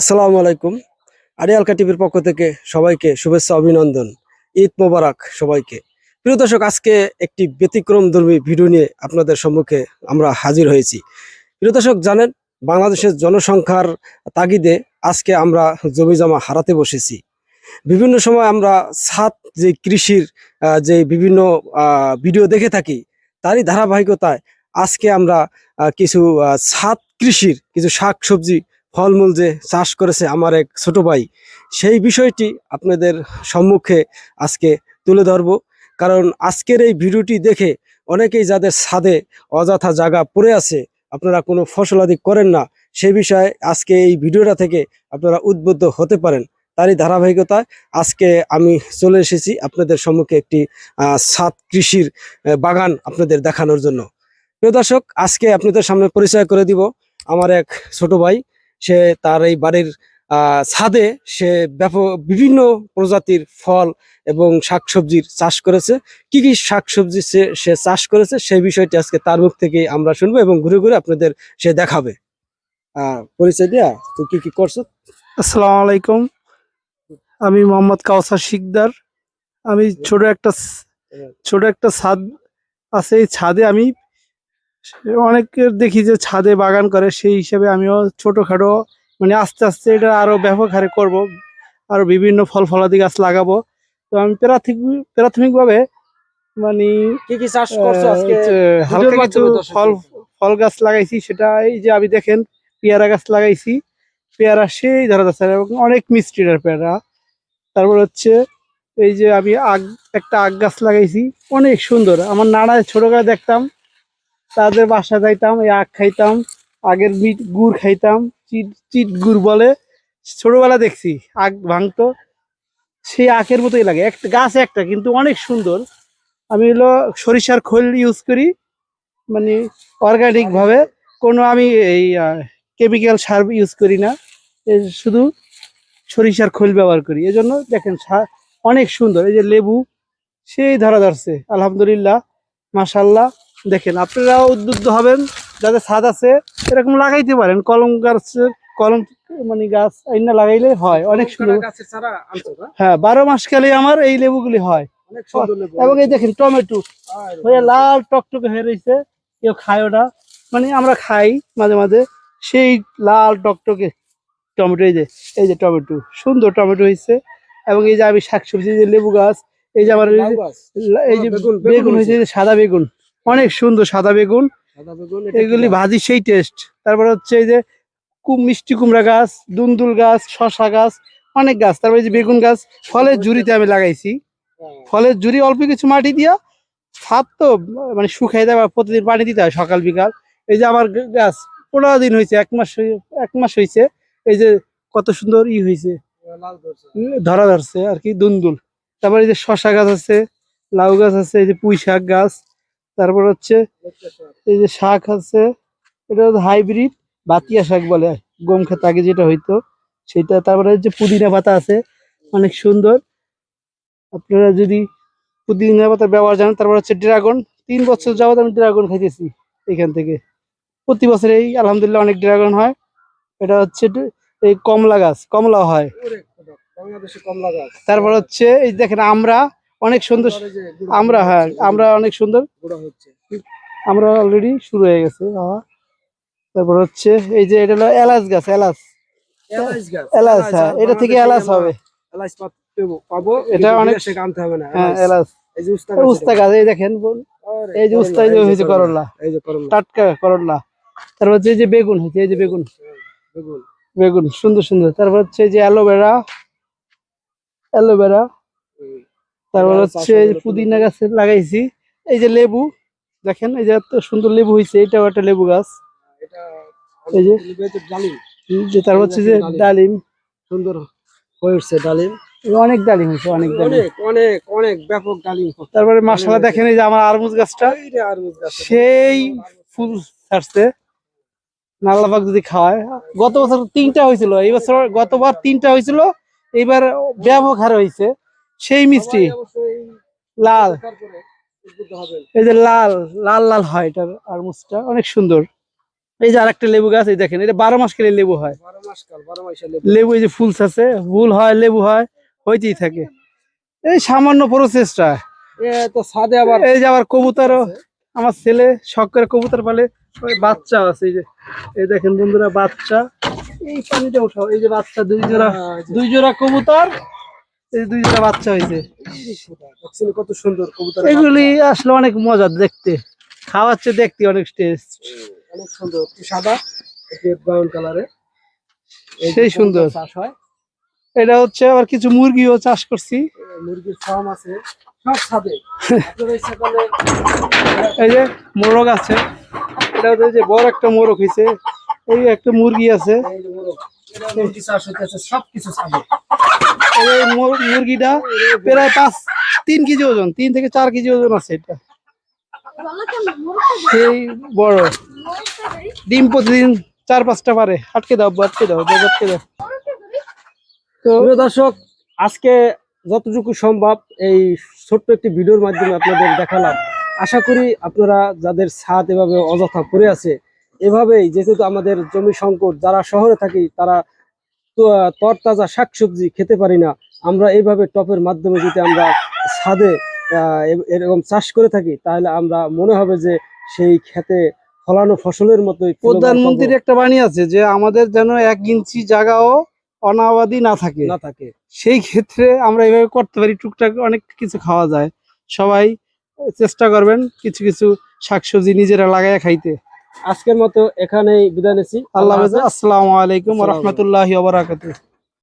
আসসালামু আলাইকুম। আরিয়ালকা টিভির পক্ষ থেকে সবাইকে শুভেচ্ছা, অভিনন্দন। ঈদ মোবারক সবাইকে। প্রিয় দর্শক, আজকে একটি ব্যতিক্রম ধর্মী ভিডিও নিয়ে আপনাদের সম্মুখে আমরা হাজির হয়েছি। প্রিয় দর্শক, জানেন, বাংলাদেশের জনসংখ্যার তাগিদে আজকে আমরা জমি জমা হারাতে বসেছি। বিভিন্ন সময় আমরা ছাদ, যে কৃষির যে বিভিন্ন ভিডিও দেখে থাকি, তারই ধারাবাহিকতায় আজকে আমরা কিছু ছাদ কৃষির, কিছু শাক সবজি ফলমূল যে চাষ করেছে আমার এক ছোট ভাই, সেই বিষয়টি আপনাদের সম্মুখে আজকে তুলে ধরব। কারণ আজকের এই ভিডিওটি দেখে অনেকেই যাদের ছাদে অযথা জায়গা পড়ে আছে, আপনারা কোনো ফসলাদি করেন না। সে বিষয়ে আজকে এই ভিডিওটা থেকে আপনারা উদ্বুদ্ধ হতে পারেন। তারই ধারাবাহিকতায় আজকে আমি চলে এসেছি আপনাদের সম্মুখে একটি ছাদ কৃষির বাগান আপনাদের দেখানোর জন্য। প্রিয় দর্শক, আজকে আপনাদের সামনে পরিচয় করে দিব আমার এক ছোট ভাই। সে তার এই বাড়ির ছাদে সে ব্যাপক বিভিন্ন প্রজাতির ফল এবং শাকসবজির চাষ করেছে। কি কি শাকসবজি সে সে চাষ করেছে সেই বিষয়টি আজকে তার মুখ থেকে আমরা শুনব এবং ঘুরে ঘুরে আপনাদের সে দেখাবে। পরিচয় দিয়া তুই কি কি করছ? আসসালামু আলাইকুম। আমি মোহাম্মদ কাউসার শিকদার। আমি ছোট একটা ছোট একটা ছাদ আছে, এই ছাদে আমি অনেকের দেখি যে ছাদে বাগান করে সেই হিসাবে আমিও ছোটখাটো মানে আস্তে আস্তে এটা আরও ব্যাপক হারে করব আরও বিভিন্ন ফল ফলাদি গাছ লাগাবো। তো আমি প্রাথমিক প্রাথমিকভাবে মানে কি কি চাষ করছ আজকে? হালকা কিছু ফল ফল গাছ লাগাইছি সেটা এই যে আমি দেখেন পেয়ারা গাছ লাগাইছি। পেয়ারা সেই ধরা যাচ্ছে এবং অনেক মিষ্টির পেয়ারা। তারপর হচ্ছে এই যে আমি আগ একটা আগ গাছ লাগাইছি অনেক সুন্দর। আমার নানায় ছোটবেলায় দেখতাম তাদের বাসা যাইতাম, এই আখ খাইতাম, আগের মিট গুড় খাইতাম, চিট চিট গুড় বলে। ছোটবেলা দেখছি, আখ ভাঙতো। সেই আখের মতোই লাগে। একটা গাছ একটা, কিন্তু অনেক সুন্দর। আমি হলো সরিষার খোল ইউজ করি মানে অর্গানিক ভাবে। কোনো আমি এই কেমিক্যাল সার ইউজ করি না। শুধু সরিষার খোল ব্যবহার করি। এজন্য দেখেন অনেক সুন্দর। এই যে লেবু, সেই ধরা ধরছে, আলহামদুলিল্লাহ, মাশাল্লাহ। দেখেন আপনারাও উদ্বুদ্ধ হবেন যাদের ছাদ আছে এরকম লাগাইতে পারেন কলম গাছের কলম মানে গাছ আইনা লাগাইলে হয় অনেক সুন্দর? হ্যাঁ বারো মাস কালে আমার এই লেবুগুলি হয়। এবং এই দেখেন টমেটো। হয়ে লাল টকটকে হয়ে রয়েছে কেউ খায় ওটা। মানে আমরা খাই মাঝে মাঝে সেই লাল টকটকে টমেটো এই যে এই যে টমেটো সুন্দর টমেটো হয়েছে। এবং এই যে আমি শাকসবজি যে লেবু গাছ এই যে আমার এই যে- বেগুন, হয়েছে। সাদা বেগুন। অনেক সুন্দর সাদা বেগুন। এগুলি ভাজি সেই টেস্ট তারপর হচ্ছে এই যে কুম মিষ্টি কুমড়া গাছ দুন্দুল গাছ শশা গাছ অনেক গাছ। তারপরে এই যে বেগুন গাছ ফলের ঝুড়িতে আমি লাগাইছি। হ্যাঁ। ফলের ঝুড়ি অল্প কিছু মাটি দিয়া ছাদ তো মানে শুকাই দেওয়া প্রতিদিন পানি দিতে হয় সকাল বিকাল। এই যে আমার গাছ পনেরো দিন হয়েছে এক মাস হয়ে- এক মাস হয়েছে এই যে কত সুন্দর ই হয়েছে। উম, ধরা ধরছে আর কি দুন্দুল। তারপরে এই যে শশা গাছ আছে লাউ গাছ আছে এই যে পুঁই শাক গাছ। তারপর হচ্ছে এই যে শাক আছে এটা হাইব্রিড বাতিয়া শাক বলে গম খেতে আগে যেটা হইতো সেটা তারপরে হচ্ছে পুদিনা পাতা আছে অনেক সুন্দর। আপনারা যদি পুদিনা পাতার ব্যবহার জানেন তারপর হচ্ছে ড্রাগন তিন বছর যাবত আমি ড্রাগন খাইতেছি এখান থেকে। প্রতি বছর এই আলহামদুলিল্লাহ অনেক ড্রাগন হয়। এটা হচ্ছে এই কমলা গাছ কমলা হয়। তারপর হচ্ছে এই দেখেন আমরা অনেক সুন্দর আমরা হ্যাঁ আমরা অনেক সুন্দর। আমরা অলরেডি শুরু হয়ে গেছে হওয়া তারপর হচ্ছে এই যে এটা হলো এলাচ গাছ এলাচ। এলাচ হ্যাঁ এটা থেকে এলাচ হবে। এলাচ পাবো, এটা অনেক- আনতে হবে না, হ্যাঁ এলাচ। এলাচ। এই যে উস্তা গাছ এই দেখেন এই যে উস্তা এই যে হয়েছে করলা এই যে করলা, টাটকা করলা। তারপর হচ্ছে এই যে বেগুন হয়েছে এই যে বেগুন। বেগুন। বেগুন সুন্দর সুন্দর। তারপর হচ্ছে এই যে অ্যালোভেরা। অ্যালোভেরা। তারপর হচ্ছে পুদিনা গাছ লাগাইছি। এই যে লেবু দেখেন এই যে এত সুন্দর লেবু হয়েছে এটাও একটা লেবু গাছ। এই যে তারপর হচ্ছে যে ডালিম। সুন্দর হয়ে উঠছে ডালিম। অনেক ডালিম হয়েছে অনেক ডালিম। অনেক অনেক ব্যাপক ডালিম তারপরে মাসালা দেখেন এই যে আমার আরমুজ গাছটা। সেই ফুল ছাড়ছে। নাল্লাবাগ যদি খাওয়ায়। গত বছর তিনটা হয়েছিল এই বছর গতবার তিনটা হয়েছিল এইবার ব্যাপক হারে হয়েছে সেই মিষ্টি। লাল। এই যে লাল লাল লাল হয় এটার আরমুজটা অনেক সুন্দর। এই যে আরেকটা লেবু গাছ এই দেখেন এটা বারো মাস কেলে লেবু হয়। লেবু এই যে ফুল আছে ফুল হয় লেবু হয় হইতেই থাকে। এই সামান্য আবার এই যে আবার কবুতরও আমার ছেলে শখ করে কবুতর পালে ওই বাচ্চা আছে এই যে এই দেখেন বন্ধুরা বাচ্চা। এই পানিটা উঠাও এই যে বাচ্চা দুই জোড়া দুই জোড়া কবুতর। এই দুই জোড়া বাচ্চা হয়েছে। কত সুন্দর কবুতর এগুলি আসলে অনেক মজা দেখতে। খাওয়াচ্ছে দেখতে অনেক টেস্ট অনেক সুন্দর। সাদা ব্রাউন কালারে সেই সুন্দর। চাষ হয়। এটা হচ্ছে আবার কিছু মুরগিও চাষ করছি। মুরগির ফার্ম আছে। সব ছাদে। এই যে মোরগ আছে। এটা হচ্ছে যে বড় একটা মোরগ হয়েছে। এই একটা মুরগি আছে। সব কিছু ছাদে। মুরগিটা প্রায় পাঁচ, তিন কেজি ওজন, তিন থেকে চার কেজি ওজন আছে এটা। সেই বড়। ডিম প্রতিদিন চার, পাঁচটা পারে। আটকে দাও আটকে দাও আটকে দাও। তো দর্শক, আজকে যতটুকু সম্ভব এই ছোট্ট একটি ভিডিওর মাধ্যমে আপনাদের দেখালাম। আশা করি আপনারা যাদের ছাদ এভাবে অযথা পড়ে আছে, এভাবেই, যেহেতু আমাদের জমি সংকট, যারা শহরে থাকি, তারা তরতাজা শাকসবজি খেতে পারি না। আমরা এইভাবে টপের মাধ্যমে যদি আমরা ছাদে এরকম চাষ করে থাকি তাহলে আমরা মনে হবে যে সেই খেতে ফলানো ফসলের মতোই প্রধানমন্ত্রীর একটা বাণী আছে যে আমাদের যেন এক ইঞ্চি জায়গাও অনাবাদি না থাকে। না থাকে। সেই ক্ষেত্রে আমরা এইভাবে করতে পারি। টুকটাক অনেক কিছু খাওয়া যায়। সবাই চেষ্টা করবেন কিছু কিছু শাকসবজি নিজেরা লাগাইয়া খাইতে। আজকের মতো এখানেই বিদায় নিচ্ছি। আল্লাহ। আসসালামু আলাইকুম রহমতুল্লাহ